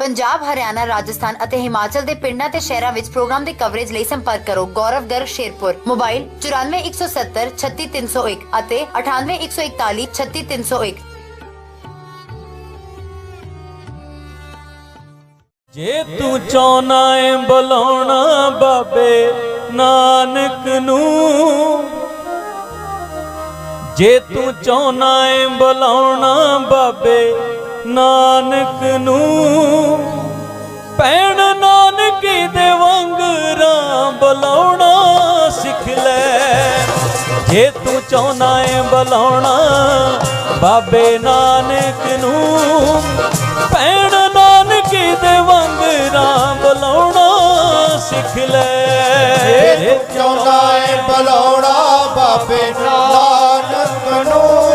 ਪੰਜਾਬ, ਹਰਿਆਣਾ, ਰਾਜਸਥਾਨ ਅਤੇ ਹਿਮਾਚਲ ਦੇ ਪਿੰਡਾਂ ਤੇ ਸ਼ਹਿਰਾਂ ਵਿੱਚ ਪ੍ਰੋਗਰਾਮ ਦੀ ਕਵਰੇਜ ਲਈ ਸੰਪਰਕ ਕਰੋ। ਗੌਰਵ ਗਰਗ ਸ਼ੇਰਪੁਰ। ਮੋਬਾਈਲ 94170 36301 ਅਤੇ 98141 36301 ਜੇ ਤੂੰ ਚਾਹਨਾ ਏ ਬੁਲਾਉਣਾ ਬਾਬੇ ਨਾਨਕ ਨੂੰ, ਜੇ ਤੂੰ ਚਾਹਨਾ ਏ ਬੁਲਾਉਣਾ ਬਾਬੇ ਨਾਨਕ ਨੂੰ ਪੈਣ ਨਾਨਕੀ ਦੇ ਵਾਂਗਰਾਂ ਬੁਲਾਉਣਾ ਸਿੱਖ ਲੈ। ਜੇ ਤੂੰ ਚਾਹਨਾ ਏ ਬੁਲਾਉਣਾ, ਬਾਬੇ ਨਾਨਕ ਨੂੰ ਪੈਣ ਨਾਨਕੀ ਦੇ ਵਾਂਗਰਾਂ ਬਲਾਉਣਾ ਸਿੱਖ ਲੈ। ਜੇ ਚਾਹੁੰਦਾ ਏ ਬੁਲਾਉਣਾ, ਬਾਬੇ ਨਾਨਕ ਨੂੰ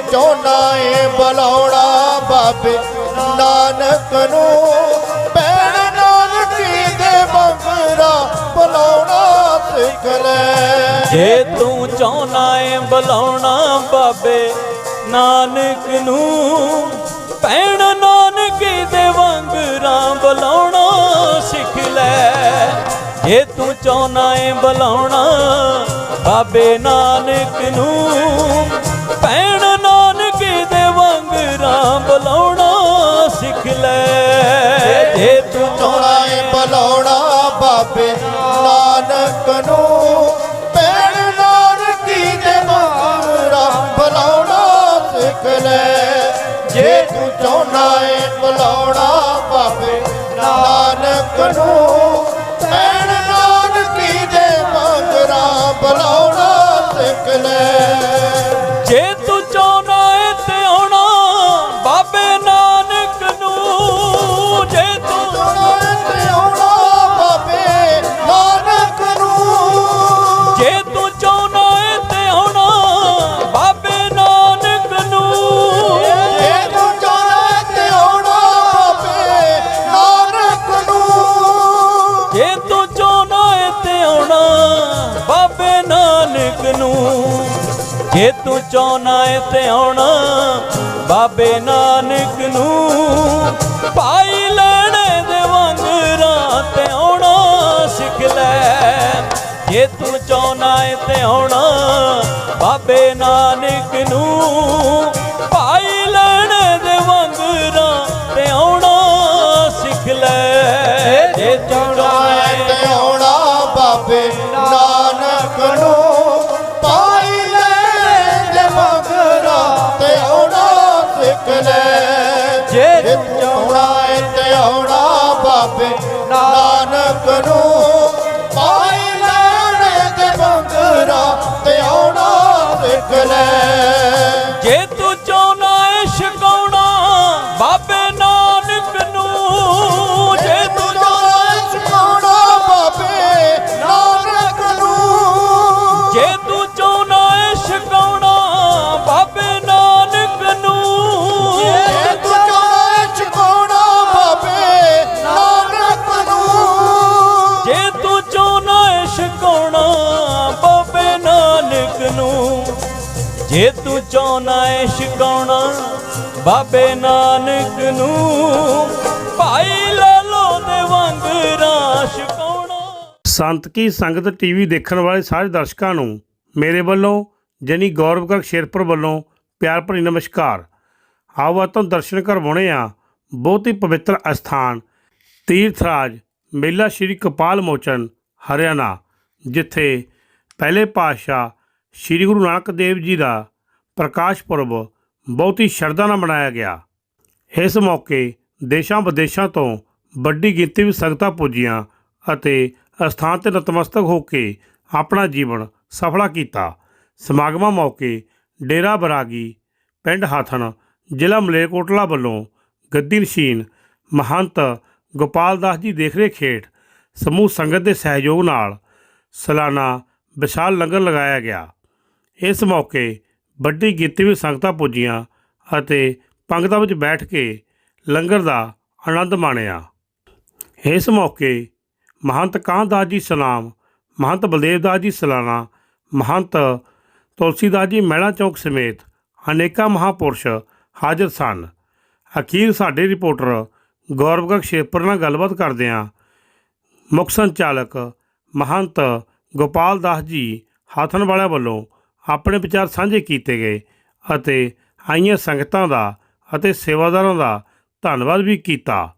ਜੇ ਤੂੰ ਚਾਹੁੰਦਾ ਏ ਬੁਲਾਉਣਾ ਬਾਬੇ ਨਾਨਕ ਨੂੰ। ਭੈਣ ਨਾਨਕੀ ਦੇ ਮੰਗਰਾ ਬੁਲਾਉਣਾ ਸਿੱਖ ਲੈ। ਜੇ ਤੂੰ ਚਾਹਨਾ ਏ ਬੁਲਾਉਣਾ ਬਾਬੇ ਨਾਨਕ ਨੂੰ। ਭੈਣ ਨਾਨਕੀ ਦੇ ਵਾਂਗਰਾਂ ਬੁਲਾਉਣਾ ਸਿੱਖ ਲੈ। ਜੇ ਤੂੰ ਚਾਹਨਾ ਏ ਬੁਲਾਉਣਾ ਬਾਬੇ ਨਾਨਕ ਨੂੰ। ਭੈਣ ਬੁਲਾਉਣਾ ਸਿੱਖ ਲੈ। ਜੇ ਤੂੰ ਚਾਹੁੰਦਾ ਏ ਬੁਲਾਉਣਾ ਬਾਬੇ ਨਾਨਕ ਨੂੰ ਪੈਣ ਨਾਨਕੀ ਦੇ ਮੰਗਰਾ ਬੁਲਾਉਣਾ ਸਿੱਖ ਲੈ। ਜੇ ਤੂੰ ਚਾਹੁੰਦਾ ਏ ਬੁਲਾਉਣਾ ਬਾਬੇ ਨਾਨਕ ਨੂੰ ਜੇ ਤੂੰ ਚਾਹਨਾ ਏ ਤੇ ਆਉਣਾ, ਬਾਬੇ ਨਾਨਕ ਨੂੰ ਪਾਈ ਲੈਣੇ ਦੇ ਵਾਂਗਰਾਂ ਤੇ ਆਉਣਾ, ਸਿੱਖ ਲੈ। ਜੇ ਤੂੰ ਚਾਹਨਾ ਏ ਤੇ ਆਉਣਾ, ਬਾਬੇ ਨਾਨਕ ਨੂੰ ਬਾਬੇ ਨਾਨਕ ਨੂੰ ਭਾਈ ਲਾਲੋ ਦੇ ਵਾਂਗਰਾਂ ਛਕਾਉਣਾ ਸੰਤ ਕੀ ਸੰਗਤ ਟੀਵੀ ਦੇਖਣ ਵਾਲੇ ਸਾਰੇ ਦਰਸ਼ਕਾਂ ਨੂੰ ਮੇਰੇ ਵੱਲੋਂ ਜਨੀ ਗੌਰਵ ਕਰ ਸ਼ੇਰਪੁਰ ਵੱਲੋਂ ਪਿਆਰ ਭਰੀ ਨਮਸਕਾਰ। ਆਓ ਆਪਾਂ ਦਰਸ਼ਨ ਕਰਵਾਉਣੇ ਆ ਬਹੁਤ ਹੀ ਪਵਿੱਤਰ ਅਸਥਾਨ ਤੀਰਥ ਰਾਜ ਮੇਲਾ ਸ਼੍ਰੀ ਕਪਾਲ ਮੋਚਨ, ਹਰਿਆਣਾ, ਜਿੱਥੇ ਪਹਿਲੇ ਪਾਤਸ਼ਾਹ ਸ਼੍ਰੀ ਗੁਰੂ ਨਾਨਕ ਦੇਵ ਜੀ ਦਾ ਪ੍ਰਕਾਸ਼ ਪੁਰਬ ਬਹੁਤ ਹੀ ਸ਼ਰਧਾ ਨਾਲ ਮਨਾਇਆ ਗਿਆ। ਇਸ ਮੌਕੇ ਦੇਸ਼ਾਂ ਵਿਦੇਸ਼ਾਂ ਤੋਂ ਵੱਡੀ ਗਿਣਤੀ ਵਿੱਚ ਸੰਗਤਾਂ ਪੁੱਜੀਆਂ ਅਤੇ ਅਸਥਾਨ ਤੇ ਨਤਮਸਤਕ ਹੋ ਕੇ ਆਪਣਾ ਜੀਵਨ ਸਫਲਾ ਕੀਤਾ। ਸਮਾਗਮਾਂ ਮੌਕੇ ਡੇਰਾ ਬਰਾਗੀ, ਪਿੰਡ ਹਾਥਨ ਜ਼ਿਲ੍ਹਾ ਮਲੇਰਕੋਟਲਾ ਵੱਲੋਂ ਗੱਦੀ ਨਸ਼ੀਨ ਮਹੰਤ ਗੋਪਾਲ ਦਾਸ ਜੀ ਦੇਖਰੇਖ ਹੇਠ ਸਮੂਹ ਸੰਗਤ ਦੇ ਸਹਿਯੋਗ ਨਾਲ ਸਲਾਨਾ ਵਿਸ਼ਾਲ ਲੰਗਰ ਲਗਾਇਆ ਗਿਆ। ਇਸ ਮੌਕੇ ਵੱਡੀ ਗਿਣਤੀ ਵਿੱਚ ਸੰਗਤਾਂ ਪੁੱਜੀਆਂ ਅਤੇ ਪੰਗਤਾਂ ਵਿੱਚ ਬੈਠ ਕੇ ਲੰਗਰ ਦਾ ਆਨੰਦ ਮਾਣਿਆ। ਇਸ ਮੌਕੇ ਮਹੰਤ ਕਾਂਦਾਸ ਜੀ ਸਲਾਮ, ਮਹੰਤ ਬਲਦੇਵ ਦਾਸ ਜੀ ਸਲਾਨਾ, ਮਹੰਤ ਤੁਲਸੀਦਾਸ ਜੀ ਮਹਿਲਾ ਚੌਕ ਸਮੇਤ ਅਨੇਕਾਂ ਮਹਾਪੁਰਸ਼ ਹਾਜ਼ਰ ਸਨ। ਅਖੀਰ ਸਾਡੇ ਰਿਪੋਰਟਰ ਗੌਰਵਗੜ ਸ਼ੇਪਰ ਨਾਲ ਗੱਲਬਾਤ ਕਰਦੇ ਹਾਂ ਮੁੱਖ ਸੰਚਾਲਕ ਮਹੰਤ ਗੋਪਾਲ ਦਾਸ ਜੀ ਹਾਥਨ ਵਾਲਿਆਂ ਵੱਲੋਂ ਆਪਣੇ ਵਿਚਾਰ ਸਾਂਝੇ ਕੀਤੇ ਗਏ ਅਤੇ ਆਈਆਂ ਸੰਗਤਾਂ ਦਾ ਅਤੇ ਸੇਵਾਦਾਰਾਂ ਦਾ ਧੰਨਵਾਦ ਵੀ ਕੀਤਾ।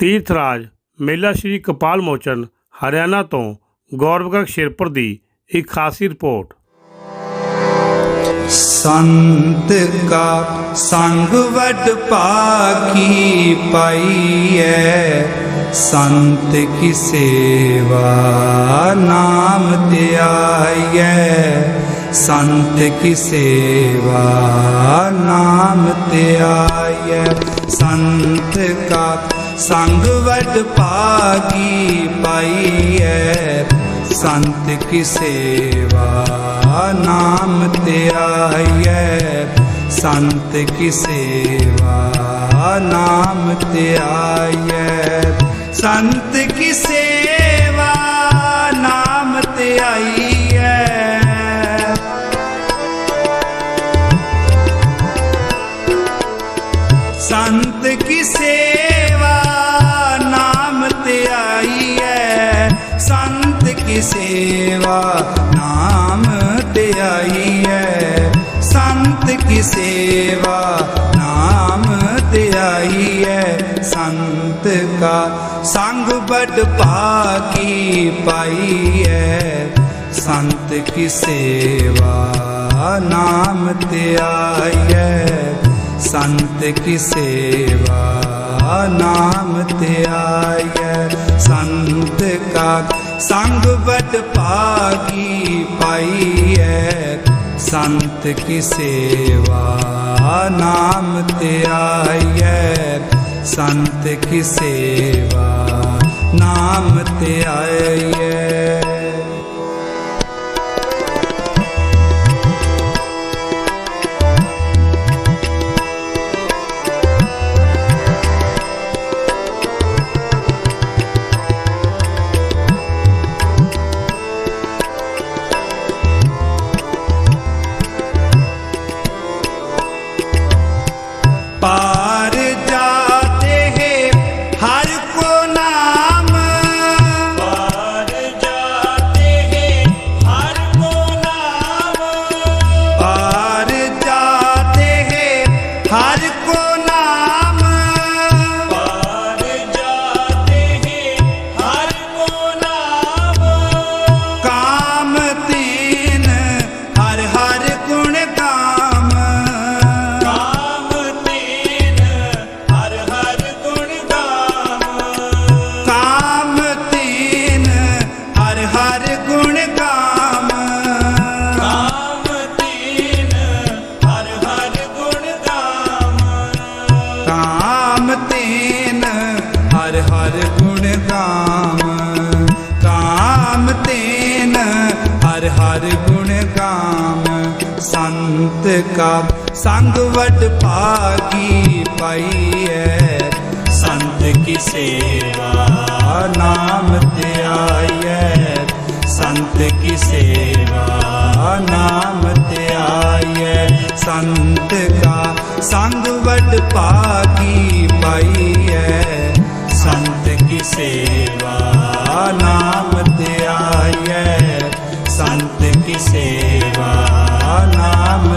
ਤੀਰਥ ਰਾਜ ਮੇਲਾ ਸ਼੍ਰੀ ਕਪਾਲ ਮੋਚਨ, ਹਰਿਆਣਾ ਤੋਂ ਗੌਰਵਗੜ ਸ਼ੇਰਪੁਰ ਦੀ ਇੱਕ ਖਾਸੀ ਰਿਪੋਰਟ। ਸੰਤ ਕਾ ਸੰਗ ਵਡ ਭਾਗੀ ਪਾਈਐ ਸੰਤ ਕੀ ਸੇਵਾ ਨਾਮ ਧਿਆਈਐ ਸੰਤ ਕੀ ਸੇਵਾ ਨਾਮ ਤੇ ਧਿਆਈਐ ਸੰਤ ਕਾ ਸੰਗ ਵਡ ਭਾਗੀ ਪਾਈਐ। ਸੰਤ ਕੀ ਸੇਵਾ ਨਾਮ ਤੇ ਧਿਆਈਐ ਸੰਤ ਕੀ ਸੇਵਾ ਨਾਮ ਤੇ ਧਿਆਈਐ ਸੰਤ ਕੀ ਸੇਵਾ ਨਾਮ ਤੇ ਆਈ ਸੰਤ ਕੀ ਸੇਵਾ ਨਾਮ ਧਿਆਈਐ ਸੰਤ ਕੀ ਸੇਵਾ ਨਾਮ ਧਿਆਈਐ ਸੰਤ ਕੀ ਸੇਵਾ ਨਾਮ ਧਿਆਈਐ ਸੰਤ ਕਾ ਸੰਗ ਬੜ ਭਾਗੀ ਪਾਈਐ ਸੰਤ ਕੀ ਸੇਵਾ ਨਾਮ ਧਿਆਈਐ ਸੰਤ ਕੀ ਸੇਵਾ, ਨਾਮ ਧਿਆਈਐ ਸੰਤ ਕਾ ਸੰਗ ਬਟ ਭਾਗੀ ਪਾਈਐ। ਸੰਤ ਕੀ ਸੇਵਾ, ਨਾਮ ਧਿਆਈਐ ਸੰਤ ਕੀ ਸੇਵਾ, ਨਾਮ ਤੇ पार ਕਾ ਸੰਗ ਵਡ ਭਾਗੀ ਪਾਈਐ ਸੰਤ ਕੀ ਸੇਵਾ ਨਾਮ ਧਿਆਈਐ ਸੰਤ ਕੀ ਸੇਵਾ ਨਾਮ ਤੇ ਧਿਆਈਐ ਸੰਤ ਕਾ ਸੰਗ ਵਡ ਭਾਗੀ ਪਾਈਐ ਸੰਤ ਕੀ ਸੇਵਾ ਨਾਮ ਤੇ ਧਿਆਈਐ ਸੰਤ ਕੀ ਸੇਵਾ ਨਾਮ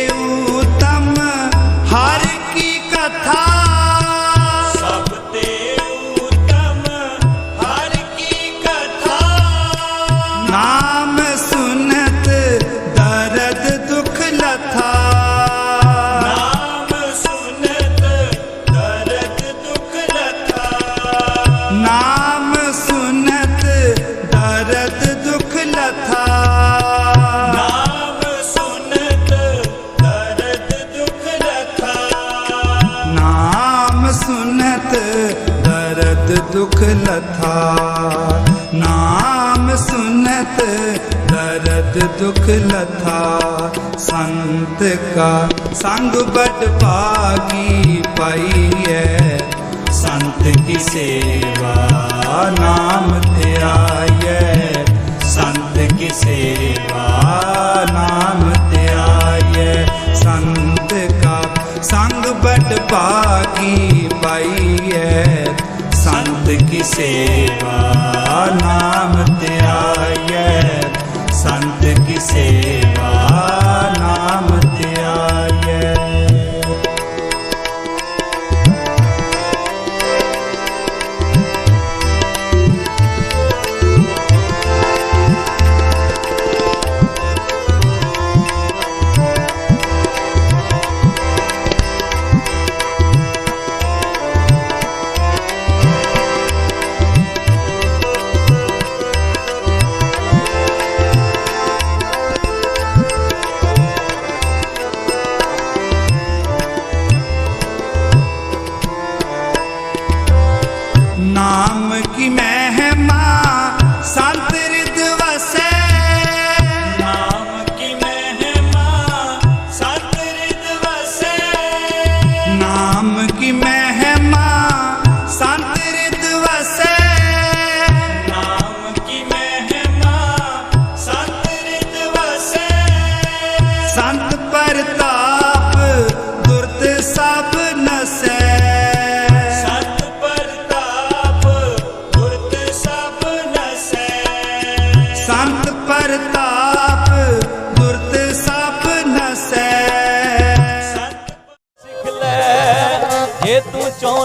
दुख लथा संत का संग बट भागी पाई है संत की सेवा नाम त्याय संत की सेवा नाम त्याय संत का संग बट भागी पाई है संत की सेवा नाम त्याय ਸੰਤ ਕੀ ਸੇਵਾ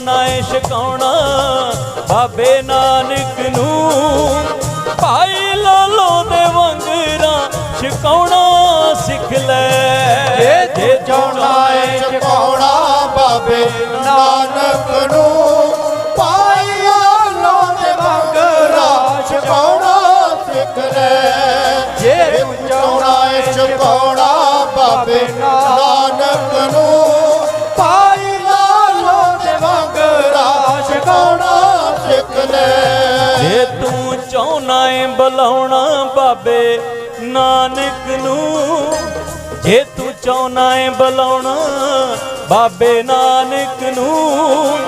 ਤੂੰ ਏ ਛਕਾਉਣਾ ਬਾਬੇ ਨਾਨਕ ਨੂੰ। ਭਾਈ ਲਾਲੋ ਦੇ ਵੰਗਰਾ ਛਕਾਉਣਾ ਸਿੱਖ ਲੈ। ਜੇ ਚਾਹਨਾ ਏ ਚਕਾਉਣਾ ਬਾਬੇ ਨਾਨਕ ਨੂੰ। ਪਾਇਆ ਲੋਨੇ ਮੰਗਰਾ ਚਕਾਉਣਾ ਸਿੱਖ ਲੈ। ਜੇ ਚਕਾਉਣਾ ਏ ਚਕਾਉਣਾ ਬਾਬੇ ਨਾਨਕ ਸਿੱਖ ਲੈ ਜੇ ਤੂੰ ਚਾਹਨਾ ਏ ਬੁਲਾਉਣਾ ਬਾਬੇ ਨਾਨਕ ਨੂੰ, ਜੇ ਤੂੰ ਚਾਹਨਾ ਏ ਬੁਲਾਉਣਾ ਬਾਬੇ ਨਾਨਕ ਨੂੰ,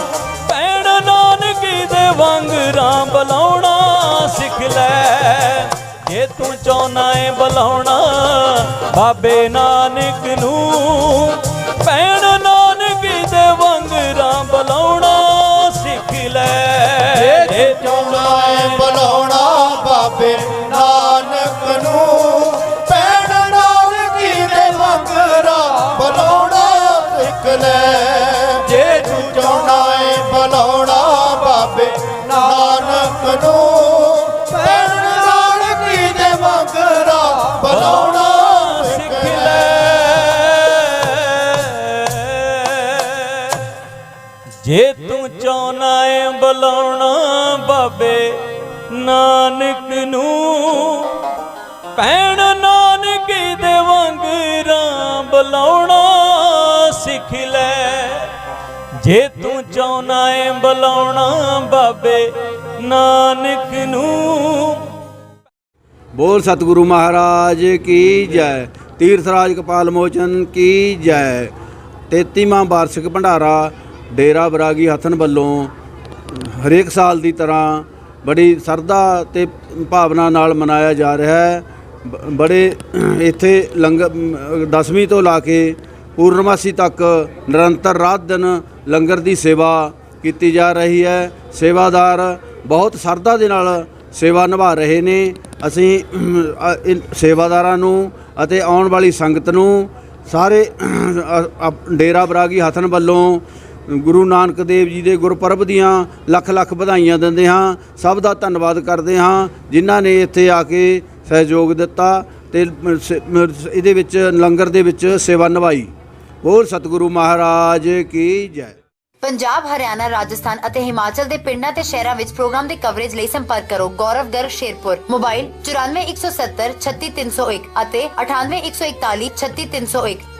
ਭੈਣ ਨਾਨਕ ਦੇ ਵਾਂਗਰਾਂ ਬੁਲਾਉਣਾ ਸਿੱਖ ਲੈ। ਜੇ ਤੂੰ ਚਾਹਨਾ ਏ ਬੁਲਾਉਣਾ ਬਾਬੇ ਨਾਨਕ ਨੂੰ, ਭੈਣ ਨਾਨਕ ਦੇ ਵਾਂਗਰਾਂ ਬੁਲਾਉਣਾ ਬਾਬੇ ਨਾਨਕ ਨੂੰ। ਭੈਣ ਨਾਨਕੀ ਦੇ ਵਾਂਗਰਾਂ ਬੁਲਾਉਣਾ ਸਿੱਖ ਲੈ। ਜੇ ਤੂੰ ਚਾਹਨਾ ਏ ਬੁਲਾਉਣਾ ਬਾਬੇ ਨਾਨਕ ਨੂੰ। ਬੋਲ ਸਤਿਗੁਰੂ ਮਹਾਰਾਜ ਕੀ ਜੈ। ਤੀਰਥ ਰਾਜ ਕਪਾਲ ਮੋਚਨ ਕੀ ਜੈ। 33ਵਾਂ ਵਾਰਸ਼ਿਕ ਭੰਡਾਰਾ, ਡੇਰਾ ਬਰਾਗੀ ਹਥਨ ਵੱਲੋਂ ਹਰੇਕ ਸਾਲ ਦੀ ਤਰ੍ਹਾਂ ਬੜੀ ਸਰਦਾ ਤੇ ਭਾਵਨਾ ਨਾਲ ਮਨਾਇਆ ਜਾ ਰਿਹਾ ਹੈ। ਬੜੇ ਇੱਥੇ ਲੰਗਰ 10ਵੀਂ ਤੋਂ ਲਾ ਕੇ ਪੂਰਨਮਾਸੀ ਤੱਕ ਨਿਰੰਤਰ ਰਾਤ ਦਿਨ ਲੰਗਰ ਦੀ ਸੇਵਾ ਕੀਤੀ ਜਾ ਰਹੀ ਹੈ। ਸੇਵਾਦਾਰ ਬਹੁਤ ਸਰਦਾ ਦੇ ਨਾਲ ਸੇਵਾ ਨਿਭਾ ਰਹੇ ਨੇ। ਅਸੀਂ ਇਨ, ਸੇਵਾਦਾਰਾਂ ਨੂੰ ਅਤੇ ਆਉਣ ਵਾਲੀ ਸੰਗਤ ਨੂੰ ਸਾਰੇ ਡੇਰਾ ਬਰਾਗੀ ਹਥਨ ਵੱਲੋਂ ਗੁਰੂ ਨਾਨਕ ਦੇਵ ਜੀ ਦੇ ਗੁਰਪੁਰਬ ਦੀਆਂ ਲੱਖ ਲੱਖ ਵਧਾਈਆਂ ਦਿੰਦੇ ਹਾਂ। ਸਭ ਦਾ ਧੰਨਵਾਦ ਕਰਦੇ ਹਾਂ। ਜਿਨ੍ਹਾਂ ਨੇ ਇੱਥੇ ਆ ਕੇ ਸਹਿਯੋਗ ਦਿੱਤਾ ਤੇ ਇਹਦੇ ਵਿੱਚ, ਲੰਗਰ ਦੇ ਵਿੱਚ ਸੇਵਾ ਨਿਭਾਈ। ਬੋਲ ਸਤਿਗੁਰੂ ਮਹਾਰਾਜ ਕੀ ਜੈ। ਪੰਜਾਬ, ਹਰਿਆਣਾ, ਰਾਜਸਥਾਨ ਅਤੇ ਹਿਮਾਚਲ ਦੇ ਪਿੰਡਾਂ ਤੇ ਸ਼ਹਿਰਾਂ ਵਿੱਚ ਪ੍ਰੋਗਰਾਮ ਦੀ ਕਵਰੇਜ ਲਈ ਸੰਪਰਕ ਕਰੋ। ਗੌਰਵ ਗਰਗ ਸ਼ੇਰਪੁਰ। ਮੋਬਾਈਲ 94170 36301 ਅਤੇ 98141 36301